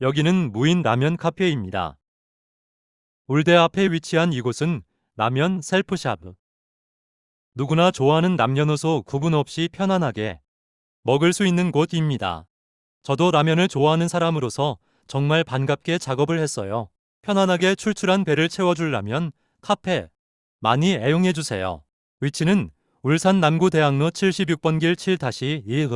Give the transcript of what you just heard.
여기는 무인 라면 카페입니다. 울대 앞에 위치한 이곳은 라면 셀프샵. 누구나 좋아하는 남녀노소 구분 없이 편안하게 먹을 수 있는 곳입니다. 저도 라면을 좋아하는 사람으로서 정말 반갑게 작업을 했어요. 편안하게 출출한 배를 채워주려면 카페 많이 애용해주세요. 위치는 울산 남구 대학로 76번 길 7-2 1